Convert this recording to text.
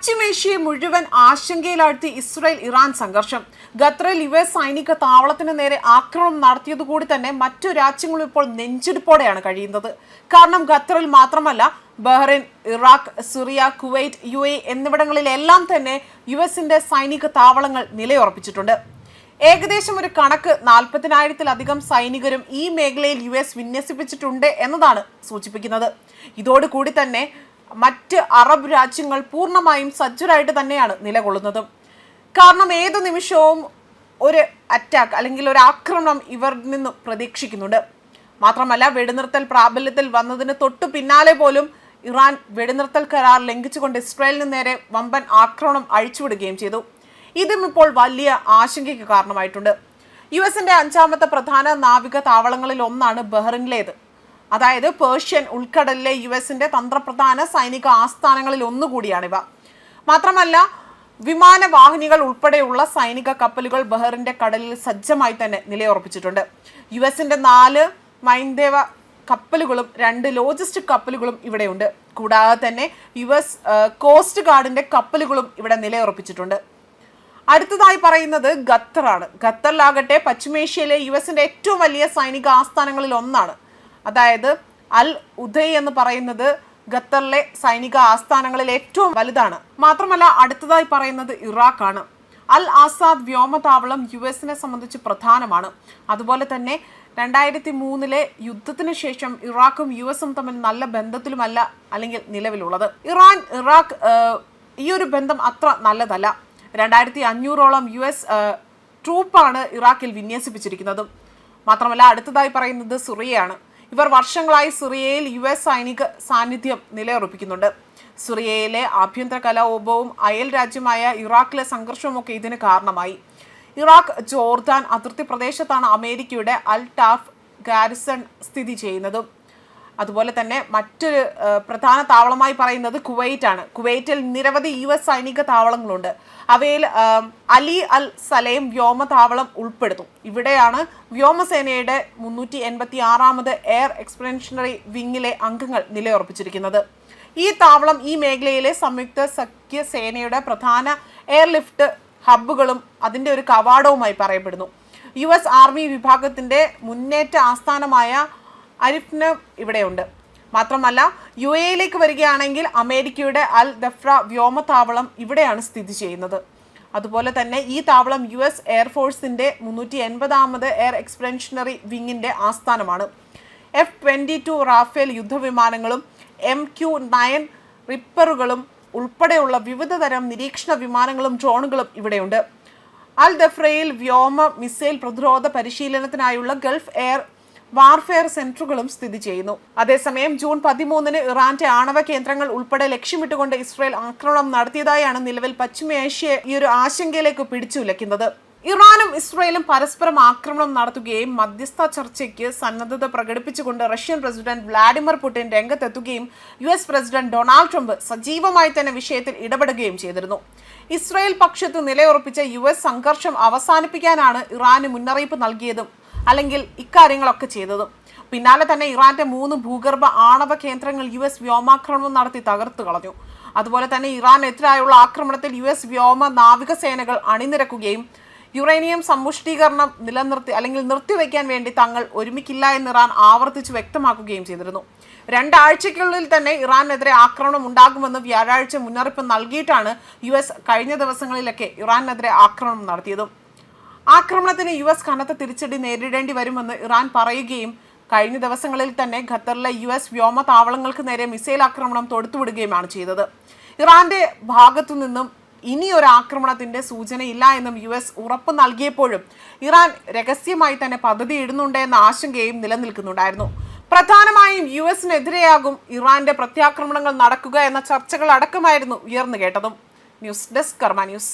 പശ്ചിമേഷ്യയെ മുഴുവൻ ആശങ്കയിലാഴ്ത്തി Israel Iran സംഘർഷം. ഖത്തറിൽ യു എസ് സൈനിക താവളത്തിന് നേരെ ആക്രമണം നടത്തിയതുകൂടി തന്നെ മറ്റു രാജ്യങ്ങളും ഇപ്പോൾ നെഞ്ചിടിപ്പോടെയാണ് കഴിയുന്നത്. കാരണം ഖത്തറിൽ മാത്രമല്ല Bahrain Iraq Syria Kuwait U A എന്നിവിടങ്ങളിലെല്ലാം തന്നെ യു എസിന്റെ സൈനിക താവളങ്ങൾ നിലയുറപ്പിച്ചിട്ടുണ്ട്. ഏകദേശം ഒരു കണക്ക് നാൽപ്പതിനായിരത്തിലധികം സൈനികരും ഈ മേഖലയിൽ യു എസ് വിന്യസിപ്പിച്ചിട്ടുണ്ട് എന്നതാണ് സൂചിപ്പിക്കുന്നത്. ഇതോടുകൂടി തന്നെ മറ്റ് അറബ് രാജ്യങ്ങൾ പൂർണമായും സജ്ജരായിട്ട് തന്നെയാണ് നിലകൊള്ളുന്നത്. കാരണം ഏത് നിമിഷവും ഒരു അറ്റാക്ക് അല്ലെങ്കിൽ ഒരു ആക്രമണം ഇവരിൽ നിന്ന് പ്രതീക്ഷിക്കുന്നുണ്ട്. മാത്രമല്ല വെടിനിർത്തൽ പ്രാബല്യത്തിൽ വന്നതിന് തൊട്ടു പിന്നാലെ പോലും ഇറാൻ വെടിനിർത്തൽ കരാർ ലംഘിച്ചുകൊണ്ട് ഇസ്രായേലിന് നേരെ വമ്പൻ ആക്രമണം അഴിച്ചുവിടുകയും ചെയ്തു. ഇതും ഇപ്പോൾ വലിയ ആശങ്കയ്ക്ക് കാരണമായിട്ടുണ്ട്. യു എസിന്റെ അഞ്ചാമത്തെ പ്രധാന നാവിക താവളങ്ങളിൽ ഒന്നാണ് ബഹ്റിനിലേത്. അതായത് പേർഷ്യൻ ഉൾക്കടലിലെ യു എസിന്റെ തന്ത്രപ്രധാന സൈനിക ആസ്ഥാനങ്ങളിൽ ഒന്നുകൂടിയാണിവ മാത്രമല്ല വിമാനവാഹിനികൾ ഉൾപ്പെടെയുള്ള സൈനിക കപ്പലുകൾ ബഹ്റിന്റെ കടലിൽ സജ്ജമായി തന്നെ നിലയുറപ്പിച്ചിട്ടുണ്ട്. യു എസിന്റെ നാല് മൈൻദേവ കപ്പലുകളും രണ്ട് ലോജിസ്റ്റിക് കപ്പലുകളും ഇവിടെയുണ്ട്. കൂടാതെ തന്നെ യു എസ് കോസ്റ്റ് ഗാർഡിന്റെ കപ്പലുകളും ഇവിടെ നിലയുറപ്പിച്ചിട്ടുണ്ട്. അടുത്തതായി പറയുന്നത് ഖത്തറാണ്. ഖത്തറിലാകട്ടെ പശ്ചിമേഷ്യയിലെ യു എസിന്റെ ഏറ്റവും വലിയ സൈനിക ആസ്ഥാനങ്ങളിൽ ഒന്നാണ്. അതായത് അൽ ഉദയ് എന്ന് പറയുന്നത് ഖത്തറിലെ സൈനിക ആസ്ഥാനങ്ങളിൽ ഏറ്റവും വലുതാണ്. മാത്രമല്ല അടുത്തതായി പറയുന്നത് ഇറാഖാണ്. അൽ ആസാദ് വ്യോമതാവളം യു എസിനെ സംബന്ധിച്ച് പ്രധാനമാണ്. അതുപോലെ തന്നെ രണ്ടായിരത്തി മൂന്നിലെ യുദ്ധത്തിന് ശേഷം ഇറാഖും യു എസും തമ്മിൽ നല്ല ബന്ധത്തിലുമല്ല അല്ലെങ്കിൽ നിലവിലുള്ളത്. ഇറാൻ ഇറാഖ് ഈ ഒരു ബന്ധം അത്ര നല്ലതല്ല. രണ്ടായിരത്തി അഞ്ഞൂറോളം യു എസ് ട്രൂപ്പാണ് ഇറാഖിൽ വിന്യസിപ്പിച്ചിരിക്കുന്നതും. മാത്രമല്ല അടുത്തതായി പറയുന്നത് സിറിയയാണ്. ഇവർ വർഷങ്ങളായി സിറിയയിൽ യു എസ് സൈനിക സാന്നിധ്യം നിലയുറപ്പിക്കുന്നുണ്ട്. സിറിയയിലെ ആഭ്യന്തര കലാപവും അയൽ രാജ്യമായ ഇറാഖിലെ സംഘർഷവുമൊക്കെ ഇതിന് കാരണമായി. ഇറാഖ് ജോർദാൻ അതിർത്തി പ്രദേശത്താണ് അമേരിക്കയുടെ അൽ ടാഫ് ഗാരിസൺ സ്ഥിതി ചെയ്യുന്നതും. അതുപോലെ തന്നെ മറ്റൊരു പ്രധാന താവളമായി പറയുന്നത് കുവൈറ്റാണ്. കുവൈറ്റിൽ നിരവധി യു എസ് സൈനിക താവളങ്ങളുണ്ട്. അവയിൽ അലി അൽ സലേം വ്യോമതാവളം ഉൾപ്പെടുത്തും ഇവിടെയാണ് വ്യോമസേനയുടെ മുന്നൂറ്റി എൺപത്തി ആറാമത് എയർ എക്സ്പെൻഷണറി വിങ്ങിലെ അംഗങ്ങൾ നിലയുറപ്പിച്ചിരിക്കുന്നത്. ഈ താവളം ഈ മേഖലയിലെ സംയുക്ത സഖ്യ സേനയുടെ പ്രധാന എയർലിഫ്റ്റ് ഹബ്ബുകളും അതിന്റെ ഒരു കവാടവുമായി പറയപ്പെടുന്നു. യു എസ് ആർമി വിഭാഗത്തിന്റെ മുന്നേറ്റ ആസ്ഥാനമായ അരിഫ്ന് ഇവിടെയുണ്ട്. മാത്രമല്ല യു എയിലേക്ക് വരികയാണെങ്കിൽ അമേരിക്കയുടെ അൽ ദഫ്ര വ്യോമതാവളം ഇവിടെയാണ് സ്ഥിതി ചെയ്യുന്നത്. അതുപോലെ തന്നെ ഈ താവളം യു എസ് എയർഫോഴ്സിന്റെ മുന്നൂറ്റി എൺപതാമത് എയർ എക്സ്പെൻഷനറി വിങ്ങിന്റെ ആസ്ഥാനമാണ്. എഫ് ട്വന്റി ടു റാഫേൽ യുദ്ധവിമാനങ്ങളും എം ക്യു നയൻ റിപ്പറുകളും ഉൾപ്പെടെയുള്ള വിവിധ തരം നിരീക്ഷണ വിമാനങ്ങളും ഡ്രോണുകളും ഇവിടെയുണ്ട്. അൽ ദഫ്രയിൽ വ്യോമ മിസൈൽ പ്രതിരോധ പരിശീലനത്തിനായുള്ള ഗൾഫ് എയർ വാർഫെയർ സെന്ററുകളും സ്ഥിതി ചെയ്യുന്നു. അതേസമയം ജൂൺ പതിമൂന്നിന് ഇറാന്റെ ആണവ കേന്ദ്രങ്ങൾ ഉൾപ്പെടെ ലക്ഷ്യമിട്ടുകൊണ്ട് ഇസ്രയേൽ ആക്രമണം നടത്തിയതായാണ് നിലവിൽ പശ്ചിമേഷ്യയെ ഈ ഒരു ആശങ്കയിലേക്ക് പിടിച്ചുലയ്ക്കുന്നത്. ഇറാനും ഇസ്രയേലും പരസ്പരം ആക്രമണം നടത്തുകയും മധ്യസ്ഥ ചർച്ചയ്ക്ക് സന്നദ്ധത പ്രകടിപ്പിച്ചുകൊണ്ട് Russian president Vladimir Putin രംഗത്തെത്തുകയും U S president Donald Trump സജീവമായി തന്നെ വിഷയത്തിൽ ഇടപെടുകയും ചെയ്തിരുന്നു. ഇസ്രയേൽ പക്ഷത്ത് നിലയുറപ്പിച്ച യു എസ് സംഘർഷം അവസാനിപ്പിക്കാനാണ് ഇറാന് മുന്നറിയിപ്പ് നൽകിയതും അല്ലെങ്കിൽ ഇക്കാര്യങ്ങളൊക്കെ ചെയ്തതും. പിന്നാലെ തന്നെ ഇറാന്റെ മൂന്ന് ഭൂഗർഭ ആണവ കേന്ദ്രങ്ങൾ യു എസ് വ്യോമാക്രമണം നടത്തി തകർത്തു കളഞ്ഞു. അതുപോലെ തന്നെ ഇറാനെതിരായുള്ള ആക്രമണത്തിൽ യു എസ് വ്യോമ നാവികസേനകൾ അണിനിരക്കുകയും യുറേനിയം സമ്പുഷ്ടീകരണം നിലനിർത്തി അല്ലെങ്കിൽ നിർത്തിവെക്കാൻ വേണ്ടി തങ്ങൾ ഒരുമിക്കില്ല എന്ന് ഇറാൻ ആവർത്തിച്ച് വ്യക്തമാക്കുകയും ചെയ്തിരുന്നു. രണ്ടാഴ്ചയ്ക്കുള്ളിൽ തന്നെ ഇറാനെതിരെ ആക്രമണം ഉണ്ടാകുമെന്ന് വ്യാഴാഴ്ച മുന്നറിയിപ്പ് നൽകിയിട്ടാണ് യു കഴിഞ്ഞ ദിവസങ്ങളിലൊക്കെ ഇറാനെതിരെ ആക്രമണം നടത്തിയതും. ആക്രമണത്തിന് യു എസ് കനത്ത തിരിച്ചടി നേരിടേണ്ടി വരുമെന്ന് ഇറാൻ പറയുകയും കഴിഞ്ഞ ദിവസങ്ങളിൽ തന്നെ ഖത്തറിലെ യു എസ് വ്യോമ താവളങ്ങൾക്ക് നേരെ മിസൈൽ ആക്രമണം തൊടുത്തുവിടുകയുമാണ് ചെയ്തത്. ഇറാന്റെ ഭാഗത്തു നിന്നും ഇനി ഒരു ആക്രമണത്തിന്റെ സൂചനയില്ല എന്നും യു എസ് ഉറപ്പ് നൽകിയപ്പോഴും ഇറാൻ രഹസ്യമായി തന്നെ പദ്ധതി ഇടുന്നുണ്ട് എന്ന ആശങ്കയും നിലനിൽക്കുന്നുണ്ടായിരുന്നു. പ്രധാനമായും യു എസിനെതിരെയാകും ഇറാന്റെ പ്രത്യാക്രമണങ്ങൾ നടക്കുക എന്ന ചർച്ചകൾ അടക്കമായിരുന്നു ഉയർന്നു കേട്ടതും. News desk Karma news.